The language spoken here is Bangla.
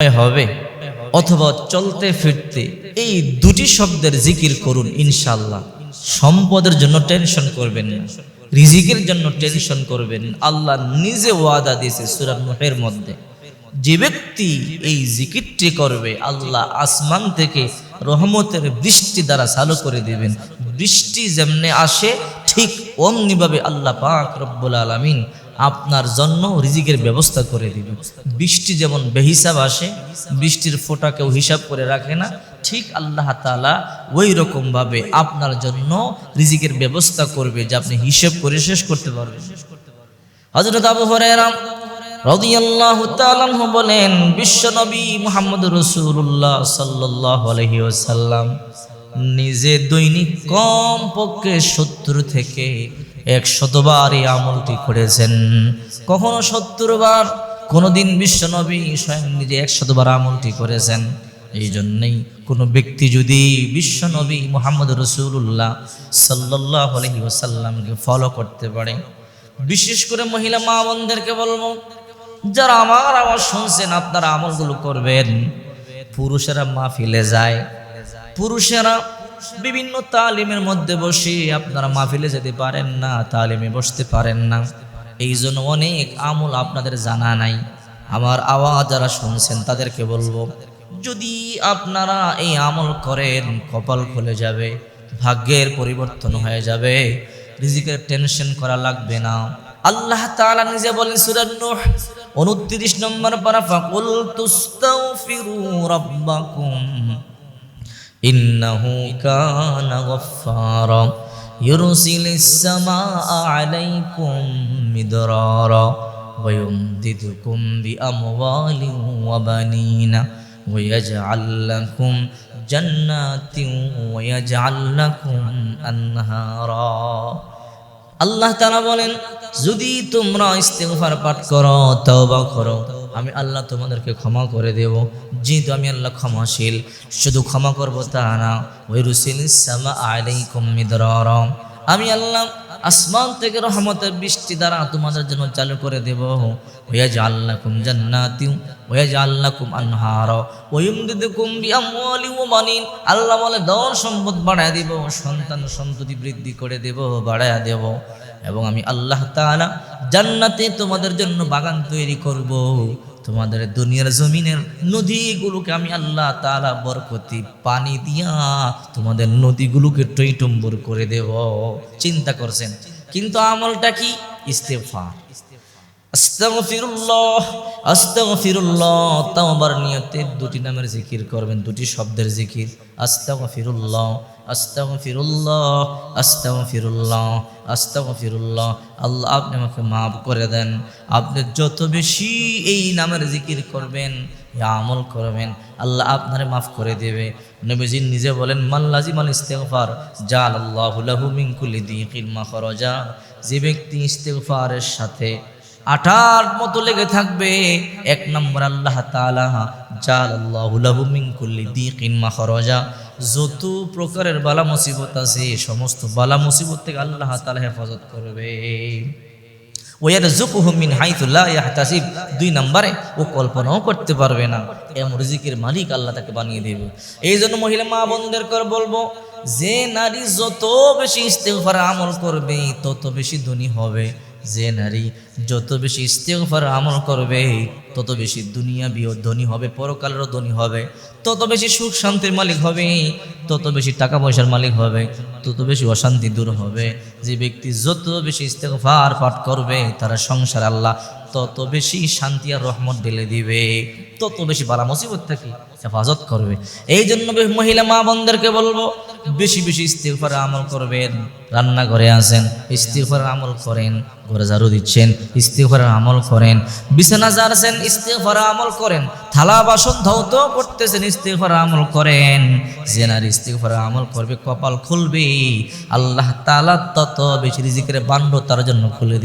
হবে অথবা চলতে ফিরতে এই দুটি শব্দের জিকির করুন ইনশাল্লাহ সম্পদের জন্য টেনশন করবেন না। রিজিকের জন্য টেনশন করবেন আল্লাহ নিজে ওয়াদা দিয়েছে সুরান নুহের মধ্যে। যে ব্যক্তি এই জিকিরটি করবে, আল্লাহ আসমান থেকে রহমতের বৃষ্টি দ্বারা চালু করে দিবেন। বৃষ্টি যেমনে আসে, ঠিক অমনিভাবে আল্লাহ পাক রব্বুল আলামিন আপনার জন্য রিজিকের ব্যবস্থা করে দিবে। বৃষ্টি যেমন বেহিসাব আসে, বৃষ্টির ফোঁটা কেউ হিসাব করে রাখে না। ঠিক আল্লাহ তাআলা ওই রকমভাবে আপনার জন্য রিজিকের ব্যবস্থা করবে যে আপনি হিসেব করে শেষ করতে পারবেন। হযরত আবু রাদিয়াল্লাহু তাআলা আনহু বলেন বিশ্বনবী মুহাম্মদ রাসূলুল্লাহ সাল্লাল্লাহু আলাইহি ওয়াসাল্লাম নিজে দৈনিক কম পক্ষে সত্তর থেকে একশতবার এই আমলটি করেছেন। কখনো সত্তর বার, কোনোদিন বিশ্বনবী স্বয়ং নিজে একশতবার আমলটি করেছেন। এই জন্যেই কোনো ব্যক্তি যদি বিশ্বনবী মোহাম্মদ রসুল্লাহ সাল্লাহ আলহি ওসাল্লামকে ফলো করতে পারে, বিশেষ করে মহিলা মা বোনদেরকে বলব, যারা আমার আওয়াজ শুনছেন, আপনারা আমলগুলো করবেন। পুরুষেরা মাহফিলে যায় পুরুষেরা বিভিন্ন তালিমের মধ্যে বসে আপনারা মাহফিলে যেতে পারেন না, তালিমে বসতে পারেন না। এই জন্য অনেক আমল আপনাদের জানা নাই। আমার আওয়াজ যারা শুনছেন তাদেরকে বলব, যদি আপনারা এই আমল করেন, কপাল খুলে যাবে, ভাগ্যের পরিবর্তন হয়ে যাবে, রিজিকের টেনশন করা লাগবে না। আল্লাহ তাআলা নিজে বলেন সূরা নূহ 29 নম্বর পারা ফাকুল তুস্তাগফিরু রাব্বাকুম। ইন্নাহু কানা গফফারা ইউরসিলিস সামাআ আলাইকুম মিদরারা ويمددكم بأموال وبنين ويجعل لكم جنات ويجعل لكم أنهارا আল্লাহ তারা বলেন যদি তোমরা ইস্তেগফার পাঠ করো তওবা করো আমি আল্লাহ তোমাদেরকে ক্ষমা করে দেব। যেহেতু আমি আল্লাহ ক্ষমাশীল, শুধু ক্ষমা করব তা না। ওই রুসিল সামা আলাইকুম মিদরারা। আমি আল্লাহ আসমান থেকে রহমতের বৃষ্টি দ্বারা তোমাদের জন্য চালু করে দেব। ওয়া জাআল্লাকুম জান্নাতিন ওয়া জাআল্লাকুম আনহারা। ওয়া ইমদিদুকুম বিআমওয়ালি ওয়া বানিন। আল্লাহ বলে ধন সম্পদ বাড়ায় দেব, সন্তান সন্ততি বৃদ্ধি করে দেব, বাড়ায় দেব। এবং আমি আল্লাহ তাআলা জান্নাতে তোমাদের জন্য বাগান তৈরি করব। তোমাদের দুনিয়ার জমিনের নদীগুলোকে আমি আল্লাহ তালা বরকতি, পানি দিয়া তোমাদের নদীগুলোকে টইটম্বর করে দেব। চিন্তা করছেন, কিন্তু আমলটা কি? তাওবার নিয়তে দুটি নামের জিকির করবেন, দুটি শব্দের জিকির। আস্তাগফিরুল্লাহ আস্তাগফিরুল্লাহ আস্তাগফিরুল্লাহ আস্তাগফিরুল্লাহ। আল্লাহ আপনি আমাকে মাফ করে দেন। আপনি যত বেশি এই নামের জিকির করবেন আমল করবেন, আল্লাহ আপনারে মাফ করে দেবে। নবীজি নিজে বলেন মাল্লাজি মাল ইস্তেগফার জাল আল্লাহু লাহু মিন কুল্লি দিকিন মাখরাজা যে ব্যক্তি ইস্তেগফারের সাথে আঠার মতো লেগে থাকবে। এক নম্বর আল্লাহ তাআলা, জাল আল্লাহু লাহু কুল্লি দিকিন মাখরাজা। যত প্রকারের বালা মুসিবত আছে, সমস্ত বালা মুসিবত থেকে আল্লাহ তাআলা হেফাজত করবে। ওয়ারজুকুহু মিন হাইথু লা ইয়াহতাসিব। দুই নম্বরে, ও কল্পনাও করতে পারবে না। এমন রিজিকের মালিক আল্লাহ তাকে বানিয়ে দেবে। এই জন্য মহিলা মা বোনদের কর বলব, যে নারী যত বেশি ইস্তেগফার আমল করবে, তত বেশি ধনী হবে। যে নারী যত বেশি ইস্তেগফার আমল করবে, তত বেশি দুনিয়া বিয় ধনী হবে, পরকালেরও ধনী হবে। তত বেশি সুখ শান্তির মালিক হবে, তত বেশি টাকা পয়সার মালিক হবে, তত বেশি অশান্তি দূর হবে। যে ব্যক্তি যত বেশি ইস্তেগফার পাঠ করবে, তারা সংসার আল্লাহ তত বেশি শান্তি আর রহমত ঢেলে দিবে। তত বেশি বালা মুসিবত থেকে, হেফাজত করবে। এই জন্য মহিলা মা বোনদেরকে বলব, বেশি বেশি ইস্তেগফার আমল করবেন রান্নাঘরে আছেন ইস্তেগফার আমল করেন, ঘরে ঝাড়ু দিচ্ছেন, ইস্তেগফার আমল করেন, বিছানা জারছেন ইস্তেগফার আমল করেন, থালা বাসন ধৌত করতেছেন, ইস্তেগফার আমল করেন। জেনার ইস্তেগফার আমল করবে, কপাল খুলবে, আল্লাহ তালা তত বেশি রিজিকের বান্ড তার জন্য খুলে